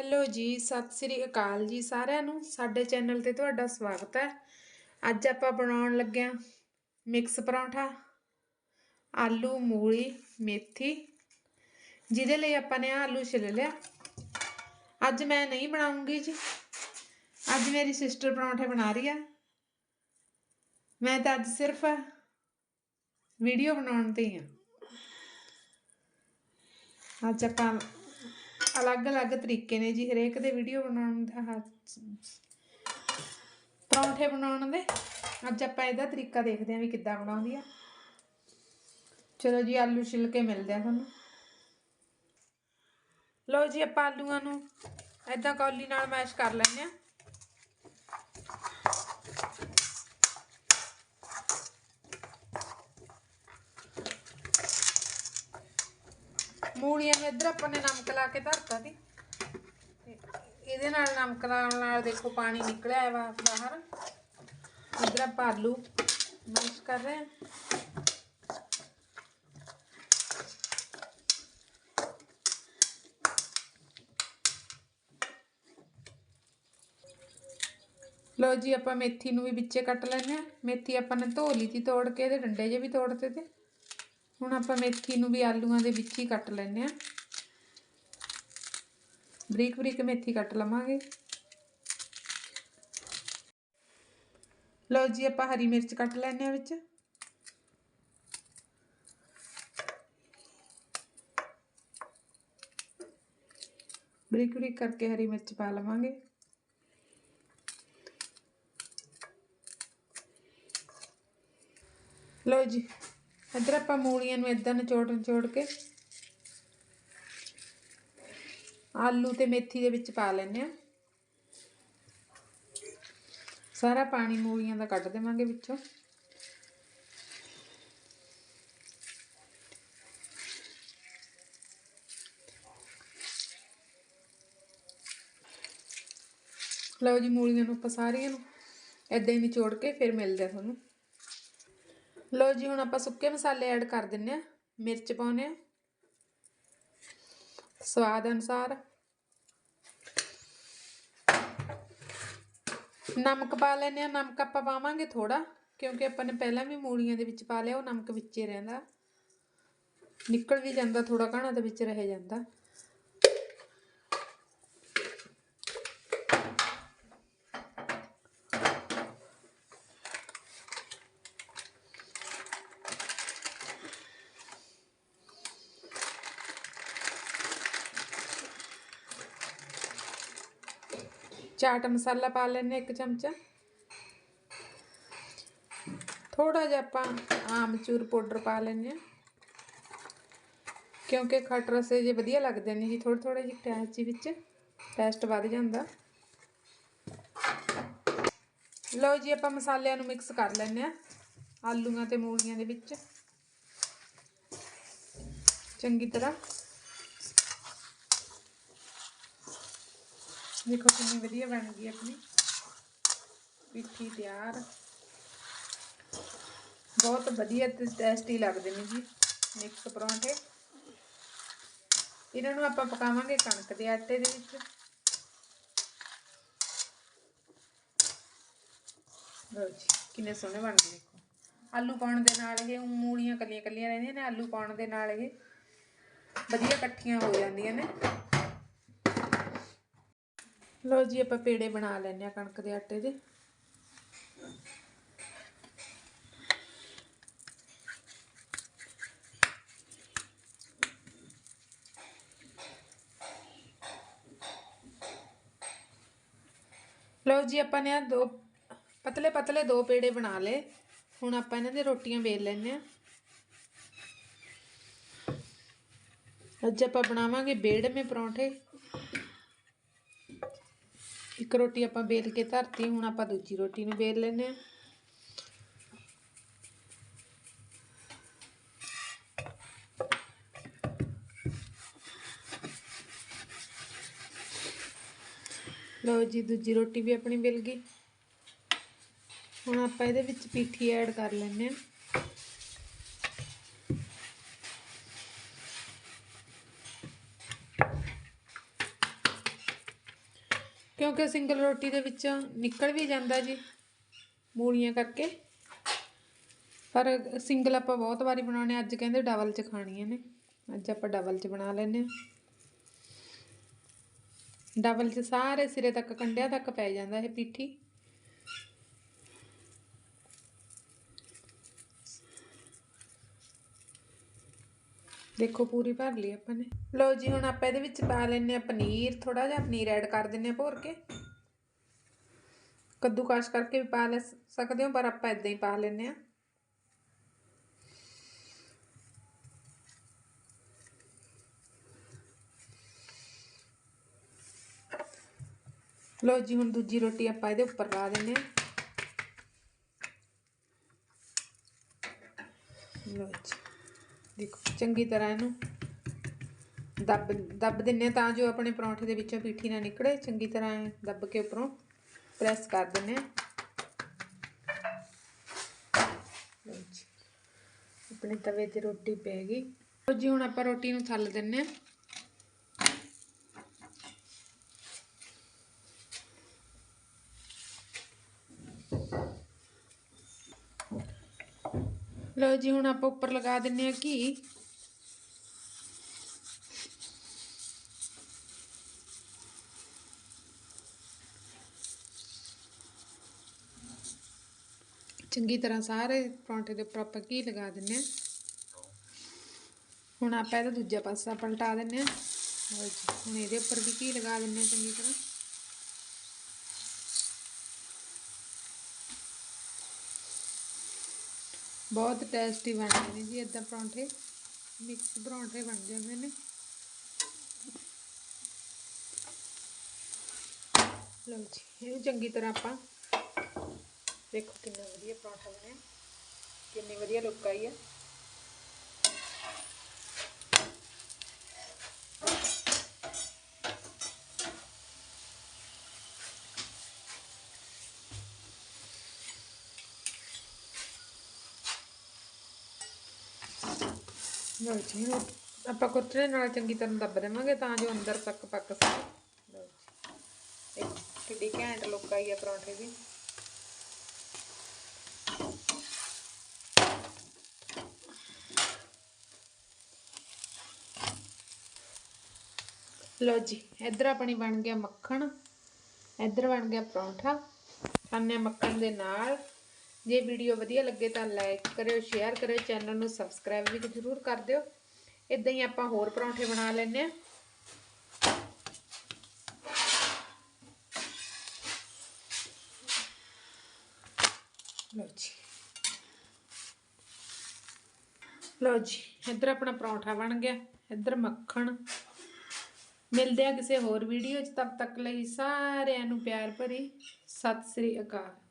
Hello ਜੀ, ਸਤਿ ਸ੍ਰੀ ਅਕਾਲ ਜੀ ਸਾਰਿਆਂ ਨੂੰ। ਸਾਡੇ ਚੈਨਲ ਤੇ ਤੁਹਾਡਾ ਸਵਾਗਤ ਹੈ। ਅੱਜ ਆਪਾਂ ਬਣਾਉਣ ਲੱਗੇ ਹਾਂ ਮਿਕਸ ਪਰੌਂਠਾ, ਆਲੂ, ਮੂਲੀ, ਮੇਥੀ, ਜਿਹਦੇ ਲਈ ਆਪਾਂ ਨੇ ਆਲੂ ਛਿੱਲ ਲਿਆ। ਅੱਜ ਮੈਂ ਨਹੀਂ ਬਣਾਉਂਗੀ ਜੀ। ਅੱਜ ਮੇਰੀ ਸਿਸਟਰ ਪਰੌਂਠੇ ਬਣਾ ਰਹੀ ਆ ਮੈਂ ਤਾਂ ਅੱਜ ਸਿਰਫ ਵੀਡੀਓ ਬਣਾਉਣ ਤੇ ਹੀ ਆ ਅੱਜ ਆਪਾਂ ਅਲੱਗ-ਅਲੱਗ ਤਰੀਕੇ ਨੇ ਜੀ, ਹਰੇਕ ਦੇ ਵੀਡੀਓ ਬਣਾਉਣ ਦਾ, ਆਹ, ਪਰੌਂਠੇ ਬਣਾਉਣ ਦੇ। ਅੱਜ ਆਪਾਂ ਇਹਦਾ ਤਰੀਕਾ ਦੇਖਦੇ ਹਾਂ ਵੀ ਕਿੱਦਾਂ ਬਣਾਉਂਦੀ ਆ। ਚਲੋ ਜੀ, ਆਲੂ ਛਿੱਲ ਕੇ ਮਿਲਦੇ ਆ ਤੁਹਾਨੂੰ। ਲਓ ਜੀ, ਆਪਾਂ ਆਲੂਆਂ ਨੂੰ ਐਦਾਂ ਕੌਲੀ ਨਾਲ ਮੈਸ਼ ਕਰ ਲੈਂਦੇ ਆ ਮੂਲੀਆਂ ਨੂੰ ਇੱਧਰ ਆਪਾਂ ਨੇ ਨਮਕ ਲਾ ਕੇ ਧਰਤਾ ਸੀ। ਇਹਦੇ ਨਾਲ ਨਮਕ ਲਾਉਣ ਨਾਲ ਦੇਖੋ ਪਾਣੀ ਨਿਕਲਿਆ ਵਾ ਬਾਹਰ। ਇੱਧਰ ਆਪਾਂ ਆਲੂ ਮੈਸ਼ ਕਰ ਰਹੇ ਹਾਂ। ਲਓ ਜੀ ਆਪਾਂ ਮੇਥੀ ਨੂੰ ਵੀ ਵਿੱਚੇ ਕੱਟ ਲੈਂਦੇ ਆ ਮੇਥੀ ਆਪਾਂ ਨੇ ਧੋ ਲਈ ਤੀ ਤੋੜ ਕੇ ਇਹਦੇ ਡੰਡੇ ਜੇ ਵੀ ਤੋੜਤੇ ਤੇ। ਹੁਣ ਆਪਾਂ ਮੇਥੀ ਨੂੰ ਵੀ ਆਲੂਆਂ ਦੇ ਵਿੱਚ ਹੀ ਕੱਟ ਲੈਂਦੇ ਆ ਬਰੀਕ ਬਰੀਕ ਮੇਥੀ ਕੱਟ ਲਵਾਂਗੇ। ਲਓ ਜੀ, ਆਪਾਂ ਹਰੀ ਮਿਰਚ ਕੱਟ ਲੈਂਦੇ ਆ ਵਿੱਚ। ਬਰੀਕ ਬਰੀਕ ਕਰਕੇ ਹਰੀ ਮਿਰਚ ਪਾ ਲਵਾਂਗੇ। ਲਓ ਜੀ ਇੱਧਰ ਆਪਾਂ ਮੂਲੀਆਂ ਨੂੰ ਇਦਾਂ ਨਿਚੋੜ ਨਿਚੋੜ ਕੇ ਆਲੂ ਤੇ ਮੇਥੀ ਦੇ ਵਿੱਚ ਪਾ ਲੈਂਦੇ ਆ ਸਾਰਾ ਪਾਣੀ ਮੂਲੀਆਂ ਦਾ ਕੱਢ ਦੇਵਾਂਗੇ ਵਿੱਚੋਂ। ਲਓ ਜੀ ਮੂਲੀਆਂ ਨੂੰ ਆਪਾਂ ਸਾਰੀਆਂ ਨੂੰ ਇਦਾਂ ਹੀ ਨਿਚੋੜ ਕੇ ਫਿਰ ਮਿਲਦੇ ਆ ਤੁਹਾਨੂੰ। ਲਓ ਜੀ, ਹੁਣ ਆਪਾਂ ਸੁੱਕੇ ਮਸਾਲੇ ਐਡ ਕਰ ਦਿੰਨੇ ਆ ਮਿਰਚ ਪਾਉਨੇ ਆ ਸਵਾਦ ਅਨੁਸਾਰ। ਨਮਕ ਪਾ ਲੈਨੇ ਆ ਨਮਕ ਆਪਾਂ ਪਾਵਾਂਗੇ ਥੋੜਾ ਕਿਉਂਕਿ ਆਪਾਂ ਨੇ ਪਹਿਲਾਂ ਵੀ ਮੂਲੀਆਂ ਦੇ ਵਿੱਚ ਪਾ ਲਿਆ, ਉਹ ਨਮਕ ਵਿੱਚ ਰਹਿੰਦਾ। ਨਿਕਲ ਵੀ ਜਾਂਦਾ ਥੋੜਾ ਘਣਾ ਦੇ ਵਿੱਚ ਰਹਿ ਜਾਂਦਾ। ਚਾਟ ਮਸਾਲਾ ਪਾ ਲੈਣੇ ਇੱਕ ਚਮਚਾ। ਥੋੜਾ ਜਿਹਾ ਆਪਾਂ ਆਮਚੂਰ ਪਾਊਡਰ ਪਾ ਲੈਣੇ ਆ ਕਿਉਂਕਿ ਖੱਟ ਰਸੇ ਜੇ ਵਧੀਆ ਲੱਗਦੇ ਨੇ ਜੀ ਥੋੜੇ ਥੋੜੇ ਜਿਹੇ ਟੈਸਟ ਜੀ ਵਿੱਚ ਟੈਸਟ ਵੱਧ ਜਾਂਦਾ। ਲਓ ਜੀ ਆਪਾਂ ਮਸਾਲਿਆਂ ਨੂੰ ਮਿਕਸ ਕਰ ਲੈਣੇ ਆ ਆਲੂਆਂ ਤੇ ਮੂਲੀਆਂ ਦੇ ਵਿੱਚ। ਚੰਗੀ ਤਰ੍ਹਾਂ। ਦੇਖੋ ਕਿੰਨੀ ਵਧੀਆ ਬਣ ਗਈ ਆਪਣੀ। ਪਿੱਠੀ ਤਿਆਰ। ਬਹੁਤ ਵਧੀਆ ਤੇ ਟੇਸਟੀ ਲੱਗਦੇ ਨੇ ਜੀ ਮਿਕਸ ਪਰੌਂਠੇ। ਇਹਨਾਂ ਨੂੰ ਆਪਾਂ ਪਕਾਵਾਂਗੇ ਕਣਕ ਦੇ ਆਟੇ ਦੇ ਵਿੱਚ। ਲਓ ਜੀ, ਕਿੰਨੇ ਸੋਹਣੇ ਬਣ ਗਏ ਦੇਖੋ। ਆਲੂ ਪਾਉਣ ਦੇ ਨਾਲ ਇਹ ਮੂਲੀਆਂ ਕੱਲੀਆਂ ਕੱਲੀਆਂ ਰਹਿੰਦੀਆਂ ਨੇ, ਆਲੂ ਪਾਉਣ ਦੇ ਨਾਲ ਇਹ ਵਧੀਆ ਇਕੱਠੀਆਂ ਹੋ ਜਾਂਦੀਆਂ ਨੇ। ਲਓ ਜੀ, ਆਪਾਂ ਪੇੜੇ ਬਣਾ ਲੈਣੇ ਆ ਕਣਕ ਦੇ ਆਟੇ ਦੇ। ਲਓ ਜੀ, ਆਪਾਂ ਨੇ ਆ ਦੋ ਪਤਲੇ ਪਤਲੇ ਦੋ ਪੇੜੇ ਬਣਾ ਲਏ। ਹੁਣ ਆਪਾਂ ਇਹਨਾਂ ਦੇ ਰੋਟੀਆਂ ਵੇਲ ਲੈਣੇ ਆ ਅੱਜ ਆਪਾਂ ਬਣਾਵਾਂਗੇ ਬੇੜਵੇਂ ਪਰੌਂਠੇ। ਇੱਕ ਰੋਟੀ ਆਪਾਂ ਵੇਲ ਕੇ ਧਰਤੀ, ਹੁਣ ਆਪਾਂ ਦੂਜੀ ਰੋਟੀ ਨੂੰ ਵੇਲ ਲੈਨੇ ਆ ਲਓ ਜੀ, ਦੂਜੀ ਰੋਟੀ ਵੀ ਆਪਣੀ ਮਿਲ ਗਈ। ਹੁਣ ਆਪਾਂ ਇਹਦੇ ਵਿੱਚ ਪੀਠੀ ਐਡ ਕਰ ਲੈਂਦੇ ਹਾਂ। ਕਿਉਂਕਿ ਸਿੰਗਲ ਰੋਟੀ ਦੇ ਵਿੱਚ ਨਿਕਲ ਵੀ ਜਾਂਦਾ ਜੀ ਮੂਲੀਆਂ ਕਰਕੇ। ਪਰ ਸਿੰਗਲ ਆਪਾਂ ਬਹੁਤ ਵਾਰੀ ਬਣਾਉਣੇ ਅੱਜ ਕਹਿੰਦੇ ਡਬਲ ਚ ਖਾਣੀਆਂ ਨੇ। ਅੱਜ ਆਪਾਂ ਡਬਲ ਚ ਬਣਾ ਲੈਨੇ ਆ। ਡਬਲ ਚ ਸਾਰੇ ਸਿਰੇ ਤੱਕ, ਕੰਡਿਆਂ ਤੱਕ ਪੈ ਜਾਂਦਾ ਇਹ ਪੀਠੀ। ਦੇਖੋ ਪੂਰੀ ਭਰ ਲਈ ਆਪਾਂ ਨੇ। ਲਓ ਜੀ, ਹੁਣ ਆਪਾਂ ਇਹਦੇ ਵਿੱਚ ਪਾ ਲੈਨੇ ਆ ਪਨੀਰ ਥੋੜਾ ਜਿਹਾ ਪਨੀਰ ਐਡ ਕਰ ਦਿੰਨੇ ਆ ਭੋਰ ਕੇ। ਕੱਦੂਕਾਸ਼ ਕਰਕੇ ਵੀ ਪਾ ਲੈ ਸਕਦੇ ਹੋ, ਪਰ ਆਪਾਂ ਇਦਾਂ ਹੀ ਪਾ ਲੈਨੇ ਆ ਲਓ ਜੀ, ਹੁਣ ਦੂਜੀ ਰੋਟੀ ਆਪਾਂ ਇਹਦੇ ਉੱਪਰ ਲਾ ਦਿੰਨੇ ਆ ਲਓ ਜੀ। ਦੇਖੋ, ਚੰਗੀ ਤਰ੍ਹਾਂ ਇਹਨੂੰ ਦੱਬ ਦੱਬ ਦਿੰਨੇ ਆ ਤਾਂ ਜੋ ਆਪਣੇ ਪਰੌਂਠੇ ਦੇ ਵਿੱਚੋਂ ਪੀਠੀ ਨਾ ਨਿਕਲੇ। ਚੰਗੀ ਤਰ੍ਹਾਂ ਦੱਬ ਕੇ ਉੱਪਰੋਂ ਪ੍ਰੈਸ ਕਰ ਦਿੰਨੇ ਆ ਲਓ ਆਪਣੇ ਤਵੇ ਤੇ ਰੋਟੀ ਪੈ ਗਈ। ਲਓ ਜੀ, ਹੁਣ ਆਪਾਂ ਰੋਟੀ ਨੂੰ ਥੱਲ ਦਿੰਨੇ ਆ ਲਓ ਜੀ, ਹੁਣ ਆਪਾਂ ਉੱਪਰ ਲਗਾ ਦਿੰਨੇ ਆ ਘੀ। ਚੰਗੀ ਤਰ੍ਹਾਂ ਸਾਰੇ ਪਰੌਂਠੇ ਦੇ ਉੱਪਰ ਆਪਾਂ ਘੀ ਲਗਾ ਦਿੰਨੇ ਆ। ਹੁਣ ਆਪਾਂ ਇਹਦਾ ਦੂਜਾ ਪਾਸਾ ਪਲਟਾ ਦਿੰਨੇ ਆ। ਲਓ ਜੀ, ਹੁਣ ਇਹਦੇ ਉੱਪਰ ਵੀ ਘੀ ਲਗਾ ਦਿੰਨੇ ਆ ਚੰਗੀ ਤਰ੍ਹਾਂ। ਬਹੁਤ ਟੇਸਟੀ ਬਣਦੇ ਨੇ ਜੀ ਇਦਾਂ ਪਰੌਂਠੇ ਮਿਕਸ ਪਰੌਂਠੇ ਬਣ ਜਾਂਦੇ ਨੇ। ਲਓ ਜੀ, ਇਹਨੂੰ ਚੰਗੀ ਤਰ੍ਹਾਂ ਆਪਾਂ ਦੇਖੋ ਕਿੰਨਾ ਵਧੀਆ ਪਰੌਂਠਾ ਬਣਿਆ, ਕਿੰਨੀ ਵਧੀਆ ਲੁੱਕ ਆਈ ਆ। ਲਓ ਜੀ ਇਹਨੂੰ ਆਪਾਂ ਕੁੱਤਰੇ ਨਾਲ ਚੰਗੀ ਤਰ੍ਹਾਂ ਦੱਬ ਦੇਵਾਂਗੇ ਤਾਂ ਜੋ ਅੰਦਰ ਤੱਕ ਪੱਕ ਸਕੇ। ਲਓ ਜੀ, ਇੱਕ ਕਿੱਡੀ ਘੈਂਟ ਲੁੱਕ ਆਈ ਹੈ ਪਰੌਂਠੇ ਦੀ। ਲਓ ਜੀ, ਇੱਧਰ ਆਪਣੀ ਬਣ ਗਿਆ ਮੱਖਣ, ਇੱਧਰ ਬਣ ਗਿਆ ਪਰੌਂਠਾ ਖਾਣੇ ਮੱਖਣ ਦੇ ਨਾਲ ਜੇ ਵੀਡੀਓ ਵਧੀਆ ਲੱਗੇ ਤਾਂ ਲਾਈਕ ਕਰਿਓ, ਸ਼ੇਅਰ ਕਰਿਓ, ਚੈਨਲ ਨੂੰ ਸਬਸਕ੍ਰਾਈਬ ਵੀ ਜ਼ਰੂਰ ਕਰ ਦਿਓ। ਇਦਾਂ ਹੀ ਆਪਾਂ ਹੋਰ ਪਰੌਂਠੇ ਬਣਾ ਲੈਂਦੇ ਆ ਲਓ ਜੀ। ਲਓ ਜੀ, ਇੱਧਰ ਆਪਣਾ ਪਰੌਂਠਾ ਬਣ ਗਿਆ। ਇੱਧਰ ਮੱਖਣ। ਮਿਲਦੇ ਆ ਕਿਸੇ ਹੋਰ ਵੀਡੀਓ 'ਚ। ਤਬ ਤੱਕ ਲਈ ਸਾਰਿਆਂ ਨੂੰ ਪਿਆਰ ਭਰੀ। ਸਤਿ ਸ੍ਰੀ ਅਕਾਲ।